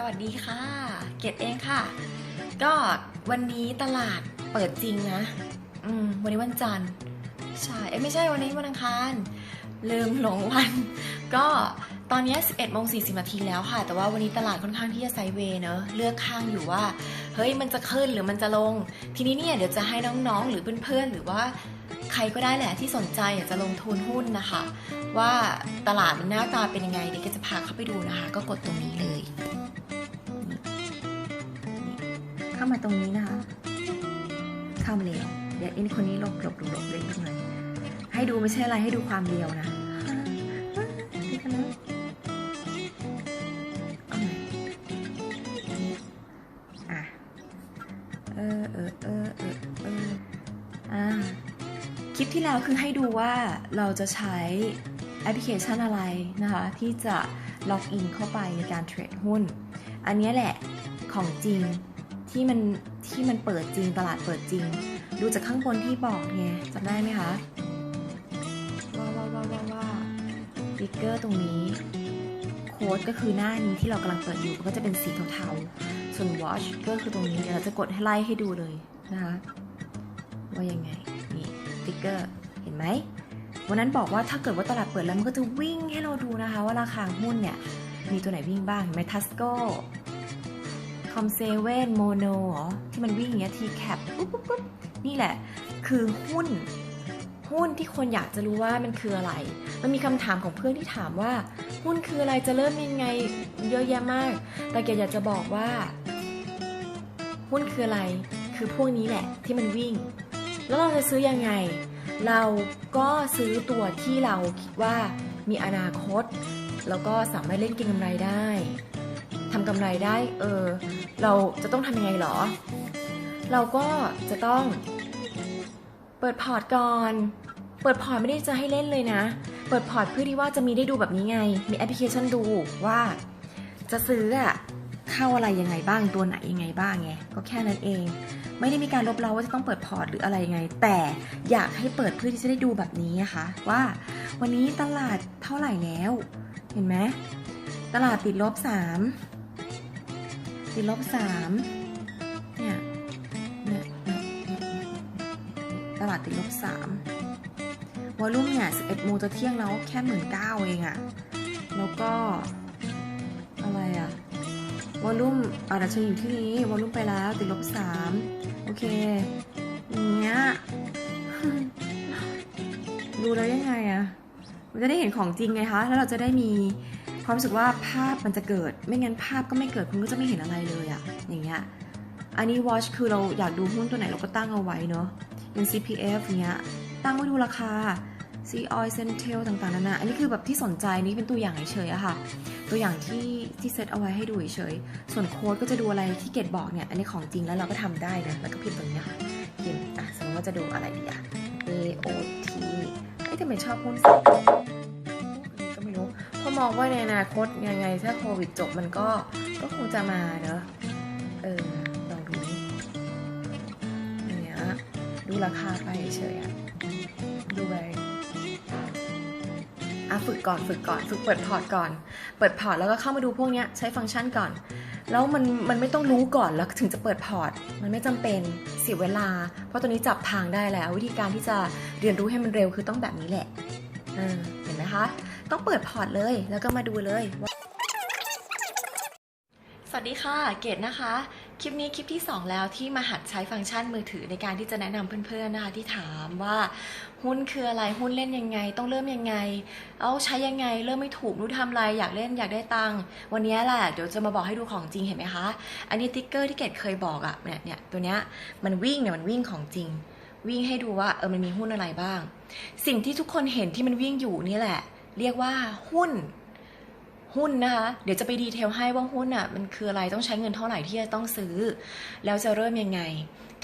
สวัสดีค่ะ เกดเองค่ะ ก็วันนี้ตลาดเปิดจริงนะ อืม วันนี้วันจันทร์ ใช่ เอ้ยไม่ใช่วันนี้วันอังคาร ลืมหลงวัน ก็ตอนนี้ 11โมง40นาทีแล้วค่ะ แต่ว่าวันนี้ตลาดค่อนข้างที่จะไซเวย์เนอะ เลือกข้างอยู่ว่า เฮ้ย มันจะขึ้นหรือมันจะลง ทีนี้เนี่ยเดี๋ยวจะให้น้องๆ หรือเพื่อนๆ หรือว่าใครก็ได้แหละที่สนใจอยากจะลงทุนหุ้นนะคะ ว่าตลาดมันหน้าตาเป็นยังไงเดี๋ยวก็จะพาเข้าไปดูนะคะ ก็กดตรงนี้เลย เข้ามาตรงนี้นะคะ เข้ามาเร็วเดี๋ยวอินคนนี้หลบหลบหลบหลบเล็กหน่อยให้ดูไม่ใช่อะไรให้ดูความเร็วนะดีกันเอาใหม่อะเออเออเออเอออ่าคลิปที่แล้วคือให้ดูว่าเราจะใช้แอปพลิเคชันอะไรนะคะ ที่จะล็อกอินเข้าไปในการเทรดหุ้น อันนี้แหละของจริง ที่มันที่มันเปิดจริงตลาดเปิดจริง ดูจากข้างบนที่บอกไงจำได้ไหมคะว่าว่าว่าว่าว่าติ๊กเกอร์ตรงนี้โค้ดก็คือหน้านี้ที่เรากำลังเปิดอยู่ก็จะเป็นสีเทาๆส่วน watch ก็คือตรงนี้เดี๋ยวเราจะกดให้ไล่ให้ดูเลยนะคะว่ายังไงนี่ติ๊กเกอร์เห็นไหมวันนั้นบอกว่าถ้าเกิดว่าตลาดเปิดแล้วมันก็จะวิ่งให้เราดูนะคะ ว่าราคาหุ้นเนี่ยมีตัวไหนวิ่งบ้างเห็นไหมทัสโก้ อมเซเว่นโมโนที่มันวิ่งอย่างเงี้ยทีแคปปุ๊บปุ๊บปุ๊บนี่แหละ คือหุ้น หุ้นที่คนอยากจะรู้ว่ามันคืออะไร มันมีคำถามของเพื่อนที่ถามว่า หุ้นคืออะไรจะเริ่มยังไงเยอะแยะมาก แต่แกอยากจะบอกว่า หุ้นคืออะไร คือพวกนี้แหละ ที่มันวิ่ง แล้วเราจะซื้อยังไง เราก็ซื้อตัวที่เราคิดว่ามีอนาคต แล้วก็สามารถเล่นเก็งกำไรได้ำกำไรได้ เออ เราจะต้องทำยังไงหรอ เราก็จะต้อง เปิดพอร์ตก่อน เปิดพอร์ตไม่ได้จะให้เล่นเลยนะ เปิดพอร์ตเพื่อที่ว่าจะมีได้ดูแบบนี้ไง มีแอปพลิเคชันดูว่า จะซื้ออะเข้าอะไรยังไงบ้าง ตัวไหนยังไงบ้างไง ก็แค่นั้นเอง ไม่ได้มีการลบเราว่าจะต้องเปิดพอร์ตหรืออะไรยังไง แต่อยากให้เปิดเพื่อที่จะได้ดูแบบนี้นะคะ ว่า วันนี้ตลาดเท่าไหร่แล้ว เห็นไหมตลาดติดลบ3 คือลบสามเนี่ยตลาดติดลบสามวอลุ่มเนี่ยสิบเอ็ดโมงจะเที่ยงแล้วแค่หมื่นเก้าเองอะแล้วก็อะไรอะวอลุ่มอาดัชนอยู่ที่นี้วอลุ่มไปแล้วติดลบสามโอเคอย่เนี้ยดูแล้วยังไงอะเราจะได้เห็นของจริงไงคะ แล้วเราจะได้มี ความรู้สึกว่าภาพมันจะเกิด ไม่งั้นภาพก็ไม่เกิดคุณก็จะไม่เห็นอะไรเลยอะอย่างเงี้ยอันนี้ watch คือเราอยากดูหุ้นตัวไหนเราก็ตั้งเอาไว้เนาะอย่าง CPF เนี้ยตั้งไว้ดูราคา C oil Centel ต่างๆนานาอันนี้คือแบบที่สนใจนี่เป็นตัวอย่างเฉยๆอะค่ะ ตัวอย่างที่ที่เซตเอาไว้ให้ดูเฉยๆส่วนโค้ดก็จะดูอะไรที่เกดบอกเนี่ยอันนี้ของจริงแล้วเราก็ทำได้นะแล้วก็พิมพ์ตรงนี้ค่ะพิมพ์อะสมมติว่าจะดูอะไรดีอะ A O T เอ้ยทำไมชอบหุ้นสัตว์ มองว่าในอนาคตยังไงถ้าโควิดจบมันก็ก็คงจะมาเนอะเออลองดูดิอย่างเงี้ยดูราคาไปเฉยอะดูไปอะฝึกก่อนฝึกก่อนฝึกเปิดพอร์ตก่อน เปิดพอร์ตแล้วก็เข้ามาดูพวกเนี้ยใช้ฟังก์ชันก่อน แล้วมันมันไม่ต้องรู้ก่อนแล้วถึงจะเปิดพอร์ต มันไม่จำเป็นเสียเวลา เพราะตอนนี้จับทางได้แล้ว วิธีการที่จะเรียนรู้ให้มันเร็วคือต้องแบบนี้แหละเออเห็นไหมคะ ต้องเปิดพอร์ตเลย แล้วก็มาดูเลยว่าสวัสดีค่ะ เกดนะคะ คลิปนี้คลิปที่ 2 แล้วที่มาหัดใช้ฟังก์ชันมือถือในการที่จะแนะนำเพื่อนๆนะคะที่ถามว่าหุ้นคืออะไรหุ้นเล่นยังไง ต้องเริ่มยังไง เอาใช้ยังไง เริ่มไม่ถูกรู้ทำอะไรอยากเล่นอยากได้ตังค์วันนี้แหละเดี๋ยวจะมาบอกให้ดูของจริงเห็นไหมคะ อันนี้ติ๊กเกอร์ที่เกดเคยบอกอะเนี่ยเนี่ยตัวเนี้ยมันวิ่งเนี่ยมันวิ่งของจริง วิ่งให้ดูว่าเออมันมีหุ้นอะไรบ้าง สิ่งที่ทุกคนเห็นที่มันวิ่งอยู่นี่แหละ เรียกว่าหุ้น หุ้นนะคะ เดี๋ยวจะไปดีเทลให้ว่าหุ้นอะมันคืออะไรต้องใช้เงินเท่าไหร่ที่จะต้องซื้อ แล้วจะเริ่มยังไง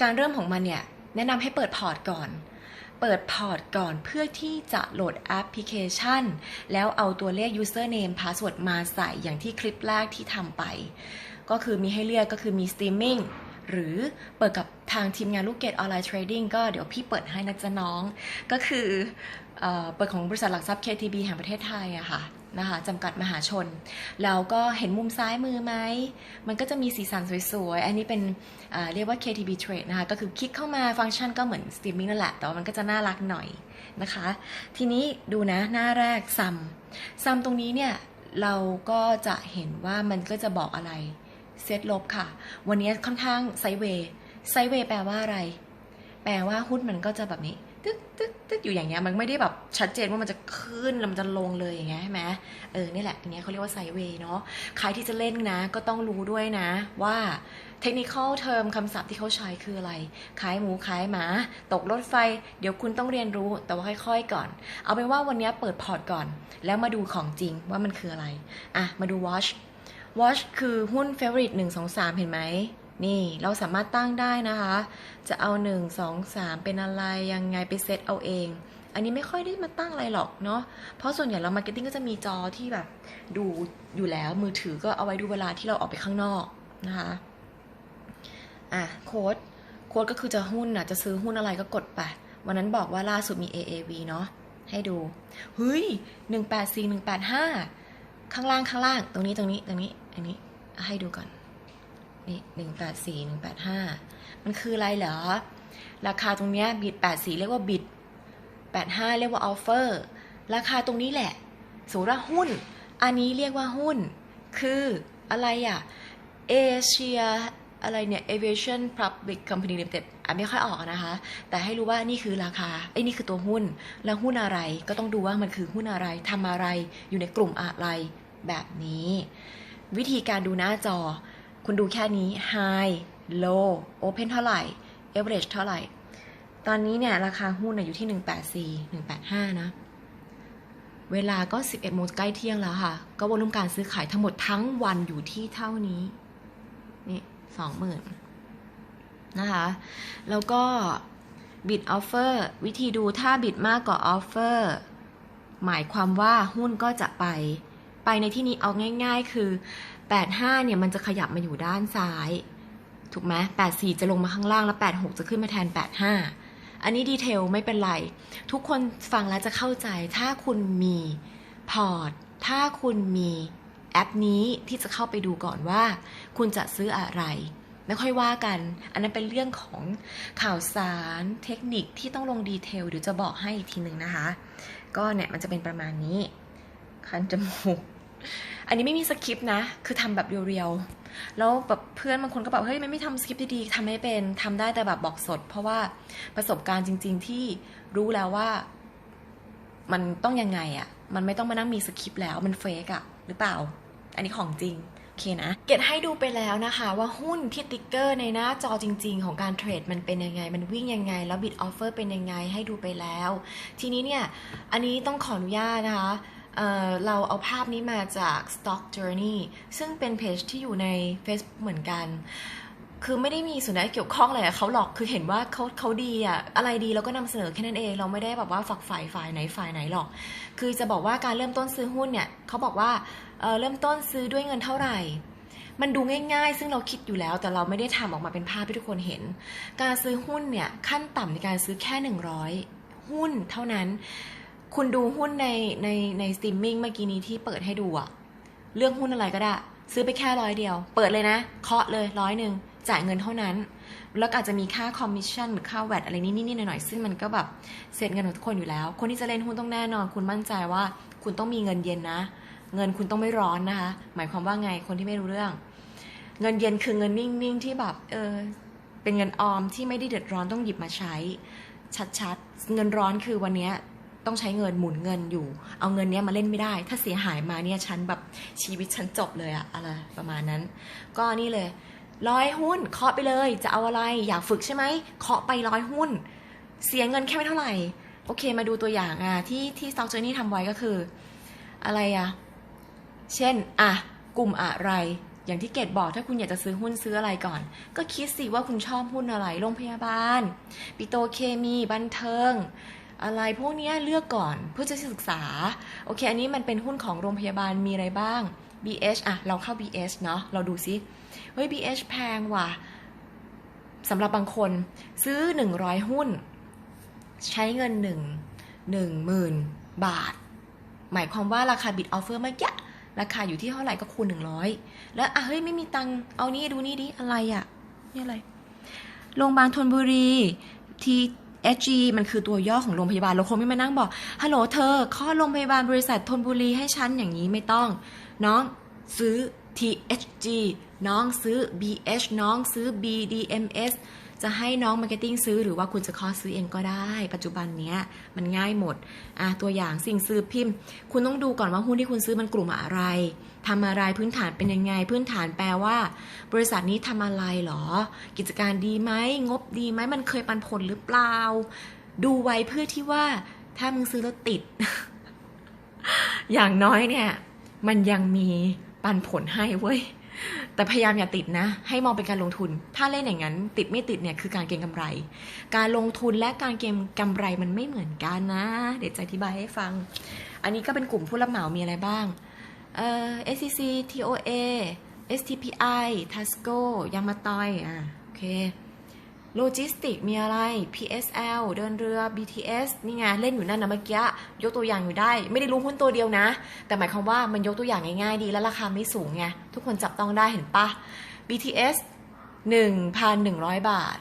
การเริ่มของมันเนี่ย แนะนำให้เปิดพอร์ตก่อนเปิดพอร์ตก่อนเพื่อที่จะโหลดแอปพลิเคชัน แล้วเอาตัวเลข username password มาใส่อย่างที่คลิปแรกที่ทำไป ก็คือมีให้เลือกก็คือมี streaming หรือเปิดกับทางทีมงานลูกเกดออนไลน์เทรดดิ้งก็เดี๋ยวพี่เปิดให้นะจ๊ะน้อง ก็คือ เปิดของบริษัทหลักทรัพย์ KTB แห่งประเทศไทยอะค่ะนะคะจำกัดมหาชน แล้วก็เห็นมุมซ้ายมือไหม มันก็จะมีสีสันสวยๆ อันนี้เป็นเเรียกว่า KTB Trade นะคะ ก็คือคลิกเข้ามาฟังก์ชันก็เหมือนสตรีมมิ่งนั่นแหละ แต่ว่ามันก็จะน่ารักหน่อยนะคะ ทีนี้ดูนะหน้าแรกซัมซัมตรงนี้เนี่ย เราก็จะเห็นว่ามันก็จะบอกอะไรเซตลบค่ะ วันนี้ค่อนข้างไซเวย์ไซเวย์แปลว่าอะไร แปลว่าหุ้นมันก็จะแบบนี้ ตึ๊กตึ๊กตึ๊กอยู่อย่างเงี้ยมันไม่ได้แบบชัดเจนว่ามันจะขึ้นแล้วมันจะลงเลยอย่างเงี้ยใช่ไหมเออนี่แหละอันเนี้ยเขาเรียกว่าไซเวย์เนาะใครที่จะเล่นนะ ก็ต้องรู้ด้วยนะว่าเทคนิคอลเทอมคำศัพท์ที่เขาใช้คืออะไร ขายหมูขายหมา ตกรถไฟ เดี๋ยวคุณต้องเรียนรู้แต่ว่าค่อยๆก่อน เอาเป็นว่าวันนี้เปิดพอร์ตก่อน แล้วมาดูของจริงว่ามันคืออะไร อะ มาดู watch watch คือหุ้น favorite 1 2 3 เห็นไหม นี่เราสามารถตั้งได้นะคะ จะเอา 1 2 3 เป็นอะไรยังไงไปเซตเอาเอง อันนี้ไม่ค่อยได้มาตั้งอะไรหรอกเนาะเพราะส่วนใหญ่เรามาร์เก็ตติ้งก็จะมีจอที่แบบดูอยู่แล้วมือถือก็เอาไว้ดูเวลาที่เราออกไปข้างนอกนะคะอะโค้ดโค้ดก็คือจะหุ้นอะจะซื้อหุ้นอะไรก็กดไปวันนั้นบอกว่าล่าสุดมี AAV เนาะให้ดูเฮ้ย184 185 ข้างล่างข้างล่าง ตรงนี้ตรงนี้ตรงนี้อันนี้ให้ดูก่อน นี่หนึ่งแปดสี่หนึ่งแปดห้ามันคืออะไรเหรอ ราคาตรงเนี้ยบิดแปดสี่เรียกว่าบิดแปดห้าเรียกว่าออฟเฟอร์ราคาตรงนี้แหละสมมติว่าหุ้น อันนี้เรียกว่าหุ้น คืออะไรอะเอเชียอะไรเนี่ย Aviation Public Company Limited อะไม่ค่อยออกนะคะ แต่ให้รู้ว่านี่คือราคา ไอ้ยนี่คือตัวหุ้น แล้วหุ้นอะไร ก็ต้องดูว่ามันคือหุ้นอะไร ทำอะไร อยู่ในกลุ่มอะไร แบบนี้ วิธีการดูหน้าจอ คุณดูแค่นี้ high low open เท่าไหร่ average เท่าไหร่ ตอนนี้เนี่ยราคาหุ้นอยู่ที่ 184 185 นะ เวลาก็ 11โมงใกล้เที่ยงแล้วค่ะ ก็วอลุ่มการซื้อขายทั้งหมดทั้งวันอยู่ที่เท่านี้ นี่20,000นะคะ แล้วก็ bid offer วิธีดูถ้า bid มากกว่า offer หมายความว่าหุ้นก็จะไป ไปในที่นี้เอาง่าย ๆ คือ 85เนี่ยมันจะขยับมาอยู่ด้านซ้าย ถูกไหม84 จะลงมาข้างล่างแล้ว 86 จะขึ้นมาแทน 85 อันนี้ดีเทลไม่เป็นไร ทุกคนฟังแล้วจะเข้าใจถ้าคุณมีพอร์ตถ้าคุณมีแอปนี้ที่จะเข้าไปดูก่อนว่า คุณจะซื้ออะไรไม่ค่อยว่ากัน อันนั้นเป็นเรื่องของข่าวสารเทคนิคที่ต้องลงดีเทลเดี๋ยวจะบอกให้อีกทีหนึ่งนะคะ ก็เนี่ยมันจะเป็นประมาณนี้ คันจมูก อันนี้ไม่มีสคริปต์นะ คือทำแบบเรียวๆ แล้วแบบเพื่อนบางคนก็แบบเฮ้ยไม่ไม่ทำสคริปต์ดีๆทำไม่เป็นทำได้แต่แบบบอกสด เพราะว่าประสบการณ์จริง ๆ ที่รู้แล้วว่า มันต้องยังไงอะ่ะ มันไม่ต้องมานั่งมีสคริปต์แล้วมันเฟกอะหรือเปล่า อันนี้ของจริงโอเคนะ เก็ตให้ดูไปแล้วนะคะว่าหุ้นที่ติ๊กเกอร์ในหน้าจอจริง ๆ ของการเทรดมันเป็นยังไง มันวิ่งยังไง แล้วบิดออฟเฟอร์เป็นยังไงให้ดูไปแล้ว ทีนี้เนี่ย อันนี้ต้องขออนุญาตนะคะ เเราเอาภาพนี้มาจาก Stock Journey ซึ่งเป็นเพจที่อยู่ใน Facebook เหมือนกัน คือไม่ได้มีส่วนใดเกี่ยวข้องอะไรเขาหรอก คือเห็นว่าเขาเขาดีอะอะไรดีเราก็นำเสนอแค่นั้นเอง เราไม่ได้แบบว่าฝักฝ่ายฝ่ายไหนฝ่ายไหนหรอก คือจะบอกว่าการเริ่มต้นซื้อหุ้นเนี่ยเขาบอกว่าเเริ่มต้นซื้อด้วยเงินเท่าไหร่มันดูง่ายๆ ซึ่งเราคิดอยู่แล้ว แต่เราไม่ได้ทำออกมาเป็นภาพให้ทุกคนเห็น การซื้อหุ้นเนี่ย ขั้นต่ำในการซื้อแค่ 100 หุ้นเท่านั้น คุณดูหุ้นในในในสตรีมมิ่งเมื่อกี้นี้ที่เปิดให้ดูอะเลือกหุ้นอะไรก็ได้ ซื้อไปแค่ร้อยเดียว เปิดเลยนะ เคาะเลยร้อยหนึ่งจ่ายเงินเท่านั้น แล้วอาจจะมีค่าคอมมิชชั่นหรือค่าแวดอะไรนิดๆหน่อยๆซึ่งมันก็แบบเสร็จเงินของทุกคนอยู่แล้ว คนที่จะเล่นหุ้นต้องแน่นอน คุณมั่นใจว่า คุณต้องมีเงินเย็นนะ เงินคุณต้องไม่ร้อนนะคะ หมายความว่าไงคนที่ไม่รู้เรื่อง เงินเย็นคือเงินนิ่งๆที่แบบเออเป็นเงินออมที่ไม่ได้เดือดร้อนต้องหยิบมาใช้ ชัดๆ เงินร้อนคือวันนี้ ต้องใช้เงินหมุนเงินอยู่ เอาเงินเนี้ยมาเล่นไม่ได้ ถ้าเสียหายมาเนี่ยฉันแบบชีวิตฉันจบเลยอะอะไรประมาณนั้น ก็นี่เลยร้อยหุ้นเคาะไปเลยจะเอาอะไรอยากฝึกใช่ไหมเคาะไปร้อยหุ้น เสียเงินแค่ไม่เท่าไหร่ โอเคมาดูตัวอย่างอะที่ที่ Stock Journey ทำไว้ก็คือ อะไรอะ เช่นอะกลุ่มอะไร อย่างที่เกดบอกถ้าคุณอยากจะซื้อหุ้นซื้ออะไรก่อน ก็คิดสิว่าคุณชอบหุ้นอะไรโรงพยาบาล ปิโตเคมี บันเทิง อะไรพวกเนี้ยเลือกก่อนเพื่อจะศึกษา โอเค อันนี้มันเป็นหุ้นของโรงพยาบาลมีอะไรบ้าง BH อะ เราเข้า BH เนาะเราดูซิ เฮ้ย BH แพงว่ะสำหรับบางคนซื้อ 100 หุ้น ใช้เงินหนึ่ง10,000 บาท หมายความว่าราคาบิดออฟเฟอร์เมื่อกี้ราคาอยู่ที่เท่าไหร่ก็คูณ 100 แล้วอะเฮ้ย ไม่มีตังค์เอานี่ดูนี่ดิอะไรอะ่ะ นี่อะไรโรงพยาบาลธนบุรี HG มันคือตัวย่อของโรงพยาบาล เราคงไม่มานั่งบอก ฮัลโหลเธอ ข้อโรงพยาบาลบริษัทธนบุรีให้ฉันอย่างนี้ไม่ต้อง น้องซื้อ THG น้องซื้อ BH น้องซื้อ BDMS จะให้น้องมาร์เก็ตติ้งซื้อหรือว่าคุณจะคอซื้อเองก็ได้ ปัจจุบันเนี้ยมันง่ายหมดอะตัวอย่างสิ่งซื้อพิมพ์ คุณต้องดูก่อนว่าหุ้นที่คุณซื้อมันกลุ่มอะไรทำอะไรพื้นฐานเป็นยังไง พื้นฐานแปลว่า บริษัทนี้ทำอะไรหรอ กิจการดีไหมงบดีไหมมันเคยปันผลหรือเปล่า ดูไว้เพื่อที่ว่าถ้ามึงซื้อแล้วติด อย่างน้อยเนี่ย มันยังมีปันผลให้เว้ย แต่พยายามอย่าติดนะ ให้มองเป็นการลงทุน ถ้าเล่นอย่างนั้น ติดไม่ติดเนี่ยคือการเก็งกำไร การลงทุนและการเก็งกำไรมันไม่เหมือนกันนะ เดี๋ยวจะอธิบายให้ฟัง อันนี้ก็เป็นกลุ่มผู้รับเหมามีอะไรบ้างเอ่อ SCC TOA STPI Tasco ยางมาตอยอะโอเค โลจิสติกมีอะไร PSL เดินเรือ BTS นี่ไง เล่นอยู่นั่นนะเมื่อกี้ ยกตัวอย่างอยู่ได้ ไม่ได้รู้หุ้นตัวเดียวนะ แต่หมายความว่ามันยกตัวอย่างง่ายๆดี แล้วราคาไม่สูงไง ทุกคนจับต้องได้เห็นปะ BTS 1,100 บาท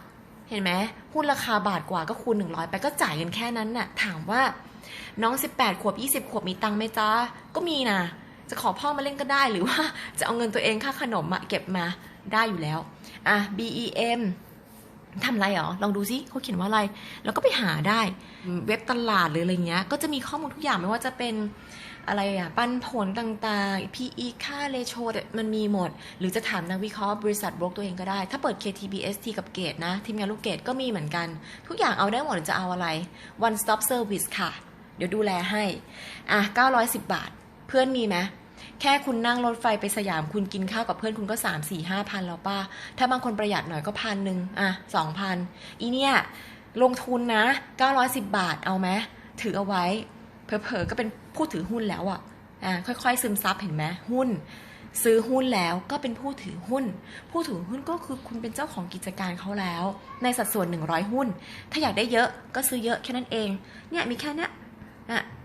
เห็นไหมหุ้นราคาบาทกว่าก็คูณ 100 ไปก็จ่ายกันแค่นั้นน่ะ ถามว่าน้อง 18 ขวบ 20 ขวบมีตังค์ไหมจ๊ะก็มีนะ จะขอพ่อมาเล่นก็ได้หรือว่าจะเอาเงินตัวเองค่าขนมมาเก็บมาได้อยู่แล้วอะ BEM ทำอะไรหรอ ลองดูซิเขาเขียนว่าอะไร แล้วก็ไปหาได้ เว็บตลาดหรืออะไรเงี้ย ก็จะมีข้อมูลทุกอย่างไม่ว่าจะเป็นอะไรอะปันผลต่างๆ PE ค่าเลโชมันมีหมด หรือจะถามนักวิเคราะห์บริษัทบล็อกตัวเองก็ได้ ถ้าเปิด KTBST กับเกตนะ ทีมงานลูกเกตก็มีเหมือนกัน ทุกอย่างเอาได้หมดหรือจะเอาอะไร one stop service ค่ะ เดี๋ยวดูแลให้ อะ 910 บาท เพื่อนมีไหม แค่คุณนั่งรถไฟไปสยามคุณกินข้าวกับเพื่อนคุณก็สามสี่ห้าพันแล้วป้า ถ้าบางคนประหยัดหน่อยก็พันหนึ่งอะสองพันอีเนี่ย ลงทุนนะเก้าร้อยสิบบาทเอาไหมถือเอาไว้เผลอๆก็เป็นผู้ถือหุ้นแล้วอะอะค่อยๆ ซึมซับเห็นไหมหุ้น ซื้อหุ้นแล้วก็เป็นผู้ถือหุ้น ผู้ถือหุ้นก็คือคุณเป็นเจ้าของกิจการเขาแล้ว ในสัดส่วน 100 หุ้น ถ้าอยากได้เยอะก็ซื้อเยอะแค่นั้นเองเนี่ยมีแค่เนี้ย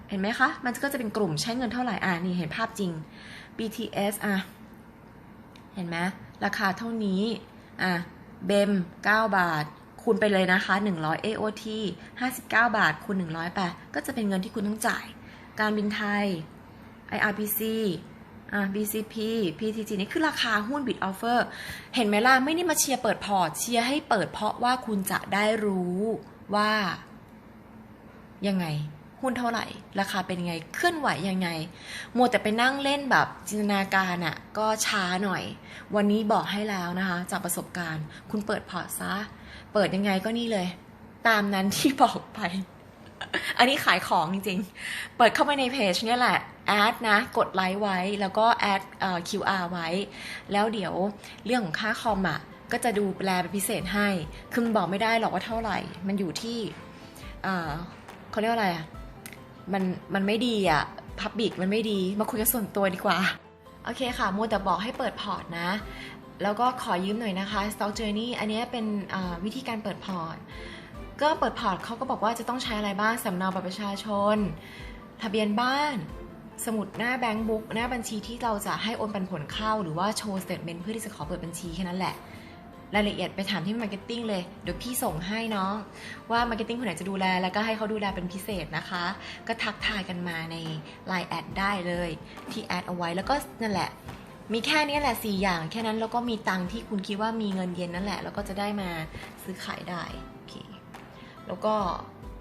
เห็นไหมคะ มันก็จะเป็นกลุ่มใช้เงินเท่าไหร่ อะนี่เห็นภาพจริง BTS อะ เห็นไหมราคาเท่านี้ อะ เบม 9 บาท คูณไปเลยนะคะ 100 AOT 59 บาท คูณ 100ไปก็จะเป็นเงินที่คุณต้องจ่าย การบินไทย IRPC อะ BCP PTG นี่คือราคาหุ้น Bid Offer เห็นไหมล่ะ ไม่ได้มาเชียร์เปิดพอร์ต เชียร์ให้เปิดเพราะว่าคุณจะได้รู้ว่า ยังไง หุ้นเท่าไหร่ ราคาเป็นยังไงเคลื่อนไหวยังไงมัวแต่ไปนั่งเล่นแบบจินตนาการอะ่ะก็ช้าหน่อย วันนี้บอกให้แล้วนะคะ จากประสบการณ์ คุณเปิดพอร์ตซะ เปิดยังไงก็นี่เลย ตามนั้นที่บอกไป อันนี้ขายของจริงๆ เปิดเข้าไปในเพจเนี่ยแหละแอดนะ กดไลค์ไว้แล้วก็แอดเอ่อ QR ไว้ แล้วเดี๋ยวเรื่องของค่าคอมอะก็จะดูแปลเป็นพิเศษให้ คือมันบอกไม่ได้หรอกว่าเท่าไหร่ มันอยู่ที่เอ่อเขาเรียกว่าอะไรอะ มันมันไม่ดีอะพับบิกมันไม่ดี มาคุยกันส่วนตัวดีกว่า โอเคค่ะมัวแต่บอกให้เปิดพอร์ตนะ แล้วก็ขอยืมหน่อยนะคะ Stock Journey อันนี้เป็นวิธีการเปิดพอร์ต ก็เปิดพอร์ตเขาก็บอกว่าจะต้องใช้อะไรบ้างสำเนาบัตรประชาชน ทะเบียนบ้าน สมุดหน้าแบงก์บุ๊กหน้าบัญชีที่เราจะให้โอนปันผลเข้า หรือว่าโชว์สเตทเมนต์เพื่อที่จะขอเปิดบัญชีแค่นั้นแหละ รายละเอียดไปถามที่มาร์เก็ตติ้งเลยเดี๋ยวพี่ส่งให้น้องว่ามาร์เก็ตติ้งคนไหนจะดูแล แล้วก็ให้เขาดูแลเป็นพิเศษนะคะ ก็ทักทายกันมาใน Line แอดได้เลยที่แอดเอาไว้แล้วก็นั่นแหละ มีแค่นี้แหละ 4 อย่าง แค่นั้นแล้วก็มีตังค์ที่คุณคิดว่ามีเงินเย็นนั่นแหละ แล้วก็จะได้มาซื้อขายได้โอเคแล้วก็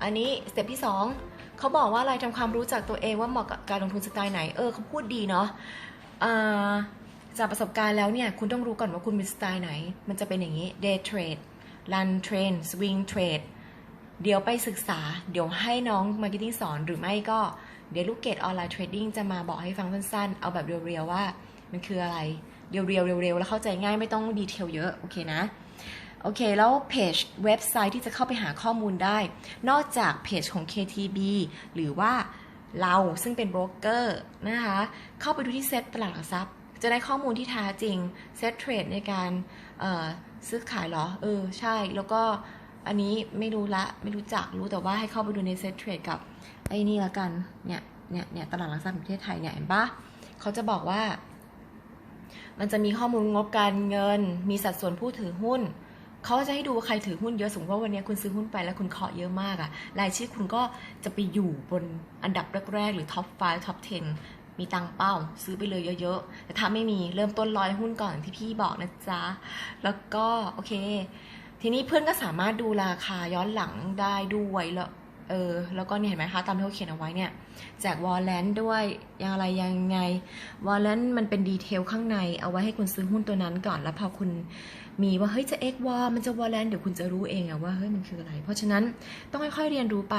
อันนี้สเต็ปที่ 2เขาบอกว่าอะไรทำความรู้จักตัวเองว่าเหมาะกับการลงทุนสไตล์ไหนเออเขาพูดดีเนาะอ่า จากประสบการณ์แล้วเนี่ย คุณต้องรู้ก่อนว่าคุณเป็นสไตล์ไหน มันจะเป็นอย่างนี้ day trade run trend swing trade เดี๋ยวไปศึกษา เดี๋ยวให้น้องมาร์เก็ตติ้งสอนหรือไม่ก็เดี๋ยวลูกเกดออนไลน์เทรดดิ้งจะมาบอกให้ฟังสั้นๆ เอาแบบเรียวๆว่ามันคืออะไร เรียวๆเร็วๆแล้วเข้าใจง่ายไม่ต้องดีเทลเยอะ โอเคนะ โอเค แล้วเพจเว็บไซต์ที่จะเข้าไปหาข้อมูลได้ นอกจากเพจของ KTB หรือว่าเราซึ่งเป็นโบรกเกอร์นะคะ เข้าไปดูที่เซ็ตตลาดหลักทรัพย์ จะได้ข้อมูลที่แท้จริงเซ็ตเทรดในการซื้อขายเหรอ เออ ใช่ แล้วก็อันนี้ไม่รู้ละ ไม่รู้จัก รู้แต่ว่าให้เข้าไปดูในเซ็ตเทรดกับไอ้นี่ละกัน เนี่ย เนี่ย เนี่ย ตลาดหลักทรัพย์ประเทศไทยเนี่ยเห็นปะเขาจะบอกว่า มันจะมีข้อมูลงบการเงิน มีสัดส่วนผู้ถือหุ้น เขาจะให้ดูว่าใครถือหุ้นเยอะ สมมติว่าวันนี้คุณซื้อหุ้นไปแล้วคุณเคาะเยอะมากอะรายชื่อคุณก็จะไปอยู่บนอันดับแรกๆ หรือท็อป 5 ท็อป 10 มีตังเป้า ซื้อไปเลยเยอะๆ แต่ถ้าไม่มีเริ่มต้นร้อยหุ้นก่อนอย่างที่พี่บอกนะจ๊ะ แล้วก็โอเค ทีนี้เพื่อนก็สามารถดูราคาย้อนหลังได้ด้วยแล้วเออแล้วก็เนี่ยเห็นไหมคะ ตามที่เขาเขียนเอาไว้เนี่ยแจกวอลเลนด้วยยังอะไรยังไงวอลเลนมันเป็นดีเทลข้างในเอาไว้ให้คุณซื้อหุ้นตัวนั้นก่อนแล้วพอคุณมีว่าเฮ้ยจะเอ็กวอลมันจะวอลเลนเดี๋ยวคุณจะรู้เองอะว่าเฮ้ยมันคืออะไร เพราะฉะนั้นต้องค่อยๆเรียนรู้ไป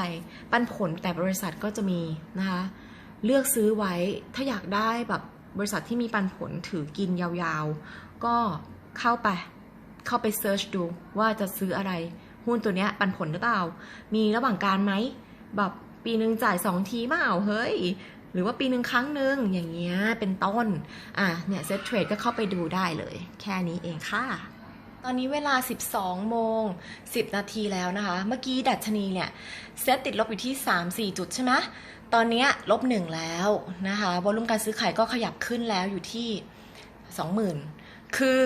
ปันผลแต่บริษัทก็จะมีนะคะ เลือกซื้อไว้ถ้าอยากได้แบบบริษัทที่มีปันผลถือกินยาวๆ ก็เข้าไปเข้าไปเซิร์ชดูว่าจะซื้ออะไร หุ้นตัวเนี้ยปันผลหรือเปล่า มีระหว่างการไหมแบบปีหนึ่งจ่ายสองทีเปล่าเฮ้ย หรือว่าปีหนึ่งครั้งหนึ่งอย่างเงี้ยเป็นต้น อะเนี่ยเซ็ตเทรดก็เข้าไปดูได้เลย แค่นี้เองค่ะตอนนี้เวลา 12 โมง 10 นาทีแล้วนะคะ เมื่อกี้ดัชนีเนี่ย เซตติดลบอยู่ที่ 3-4 จุดใช่ไหม ตอนนี้ลบหนึ่งแล้วนะคะวอลุ่มการซื้อขายก็ขยับขึ้นแล้วอยู่ที่20,000คือ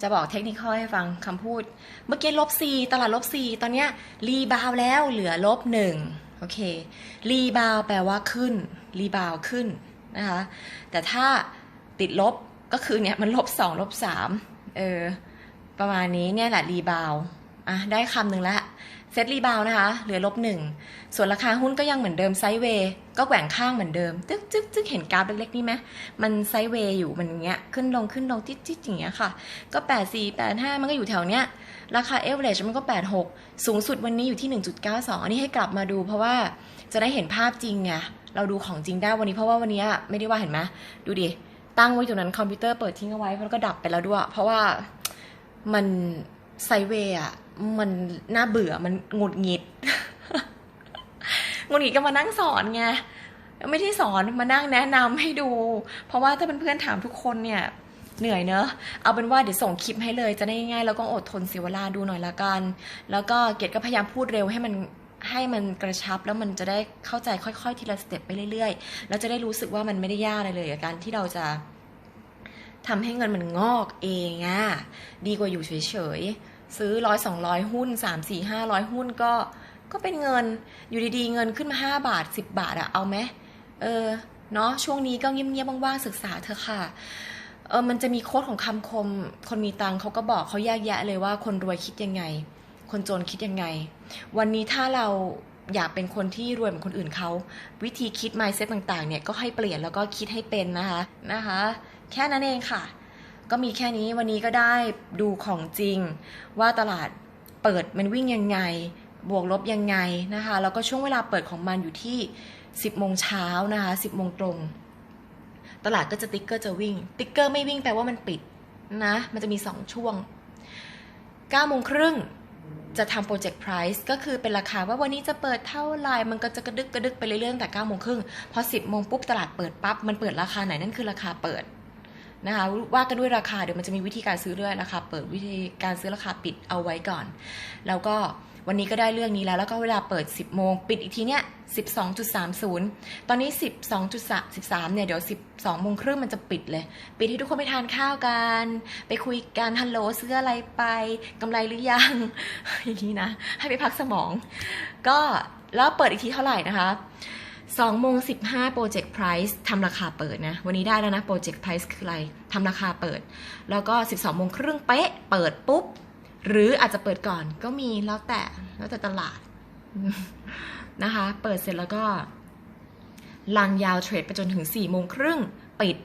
จะบอกเทคนิคให้ฟังคำพูด เมื่อกี้ลบ4ตลาดลบ4ตอนนี้รีบาวแล้วเหลือลบ1โอเค รีบาวแปลว่าขึ้น รีบาวขึ้นนะคะ แต่ถ้าติดลบก็คือเนี่ยมันลบ2ลบ3เออ ประมาณนี้เนี่ยแหละรีบาว อะ ได้คำหนึ่งแล้ว เซตรีบาวนะคะ เหลือลบหนึ่งส่วนราคาหุ้นก็ยังเหมือนเดิมไซด์เวย์ก็แกว่งข้างเหมือนเดิม ตึ๊กตึ๊กตึ๊กเห็นกราฟเล็กๆนี่ไหมมันไซด์เวย์อยู่มันอย่างเงี้ยขึ้นลงขึ้นลงจิ๊ดจิ๊ดอย่างเงี้ยค่ะ ก็8 4 8 5มันก็อยู่แถวเนี้ย ราคาเอเวอเรจมันก็8 6สูงสุดวันนี้อยู่ที่1.92อันนี้ให้กลับมาดู เพราะว่าจะได้เห็นภาพจริงไงเราดูของจริงได้วันนี้เพราะว่าวันนี้ไม่ได้ว่าเห็นไหมดูดิตั้งไว้ตรงนั้นคอมพิวเตอร์เปิดทิ้งเอาไว้แล้วก็ดับไปแล้วด้วย เพราะว่ามันไซเวย์อะ มันน่าเบื่อมันหงุดหงิดหงุดหงิดก็มานั่งสอนไงไม่ได้สอนมานั่งแนะนำให้ดู เพราะว่าถ้าเป็นเพื่อนถามทุกคนเนี่ยเหนื่อยเนอะ เอาเป็นว่าเดี๋ยวส่งคลิปให้เลยจะได้ง่ายๆแล้วก็อดทนเสียเวลาดูหน่อยละกัน แล้วก็เกดก็พยายามพูดเร็วให้มันให้มันกระชับแล้วมันจะได้เข้าใจค่อย ๆ ทีละสเต็ปไปเรื่อยๆ แล้วจะได้รู้สึกว่ามันไม่ได้ยากอะไรเลยกับการที่เราจะทำให้เงินมันงอกเองอะดีกว่าอยู่เฉยๆ ซื้อร้อยสองร้อยหุ้นสามสี่ห้าร้อยหุ้นก็ก็เป็นเงินอยู่ดีๆ เงินขึ้นมาห้าบาทสิบบาทอะเอาไหมเออเนาะช่วงนี้ก็เงียบๆว่างๆศึกษาเถอะค่ะเออมันจะมีโค้ดของคำคม คนมีตังค์เขาก็บอกเขาแยกแยะเลยว่าคนรวยคิดยังไง คนจนคิดยังไง วันนี้ถ้าเราอยากเป็นคนที่รวยเหมือนคนอื่นเขาวิธีคิด mindset ต่างๆ เนี่ยก็ให้เปลี่ยนแล้วก็คิดให้เป็นนะคะนะคะ แค่นั้นเองค่ะ ก็มีแค่นี้วันนี้ก็ได้ดูของจริง ว่าตลาดเปิดมันวิ่งยังไง บวกลบยังไงนะคะ แล้วก็ช่วงเวลาเปิดของมันอยู่ที่ 10โมงเช้านะคะ 10โมงตรง ตลาดก็จะติ๊กเกอร์จะวิ่ง ติ๊กเกอร์ไม่วิ่งแปลว่ามันปิดนะ มันจะมี 2 ช่วง9โมงครึ่งจะทำโปรเจกต์ไพรซ์ก็คือเป็นราคาว่าวันนี้จะเปิดเท่าไหร่มันก็จะกระดึกกระดึกไปเรื่อยๆแต่9โมงครึ่งพอ 10โมงปุ๊บตลาดเปิดปั๊บมันเปิดราคาไหนนั่นคือราคาเปิด นะคะว่ากันด้วยราคาเดี๋ยวมันจะมีวิธีการซื้อด้วยราคาเปิดวิธีการซื้อราคาปิดเอาไว้ก่อน แล้วก็วันนี้ก็ได้เรื่องนี้แล้ว แล้วก็เวลาเปิด 10 โมง ปิดอีกทีเนี้ย12.30 ตอนนี้ 12.13เนี่ยเดี๋ยว12โมงครึ่งมันจะปิดเลย ปิดให้ทุกคนไปทานข้าวกัน ไปคุยกันฮัลโหลซื้ออะไรไปกำไรหรือยังอย่างนี้นะ ให้ไปพักสมอง ก็แล้วเปิดอีกทีเท่าไหร่นะคะ 2โมง15 Project Price ทำราคาเปิดนะ วันนี้ได้แล้วนะ Project Price คืออะไรทำราคาเปิด แล้วก็ 12โมงครึ่งเป๊ะ เปิดปุ๊บ หรืออาจจะเปิดก่อนก็มีแล้วแต่แล้วแต่ตลาดนะคะ เปิดเสร็จแล้วก็ลังยาวเทรดไปจนถึง4โมงครึ่งปิด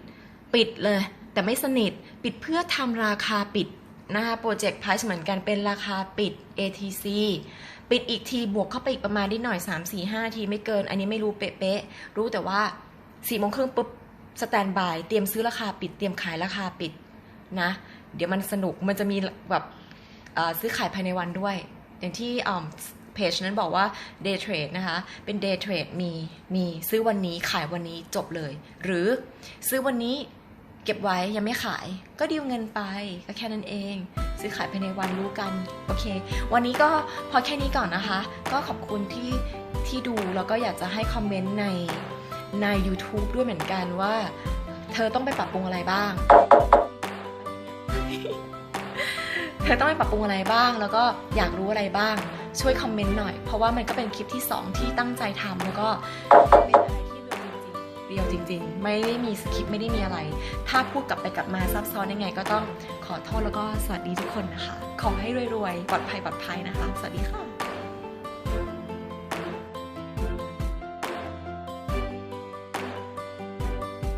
ปิดเลย แต่ไม่สนิท ปิดเพื่อทำราคาปิด นะคะโปรเจกต์ไพรซ์เหมือนกันเป็นราคาปิด ATC ปิดอีกทีบวกเข้าไปอีกประมาณนิดหน่อย 3 4 5 ทีไม่เกิน อันนี้ไม่รู้เป๊ะๆ รู้แต่ว่า4โมงครึ่งปุ๊บสแตนบาย เตรียมซื้อราคาปิด เตรียมขายราคาปิดนะ เดี๋ยวมันสนุกมันจะมีแบบซื้อขายภายในวันด้วย อย่างที่เพจนั้นบอกว่า day trade นะคะ เป็น day trade มีมีซื้อวันนี้ขายวันนี้จบเลย หรือซื้อวันนี้ เก็บไว้ยังไม่ขายก็ดีลเงินไปก็แค่นั้นเอง ซื้อขายภายในวันรู้กัน โอเค วันนี้ก็พอแค่นี้ก่อนนะคะ ก็ขอบคุณที่ที่ดูแล้วก็อยากจะให้คอมเมนต์ในใน YouTube ด้วยเหมือนกันว่า เธอต้องไปปรับปรุงอะไรบ้าง เธอต้องไปปรับปรุงอะไรบ้าง แล้วก็อยากรู้อะไรบ้าง ช่วยคอมเมนต์หน่อย เพราะว่ามันก็เป็นคลิปที่ 2 ที่ตั้งใจทำแล้วก็ รียวจริงๆ ไม่ได้มีสคริปต์ไม่ได้มีอะไร ถ้าพูดกลับไปกลับมาซับซ้อนยังไง ก็ต้องขอโทษแล้วก็สวัสดีทุกคนนะคะ ขอให้รวยๆ ปลอดภัยปลอดภัยนะคะ สวัสดีค่ะ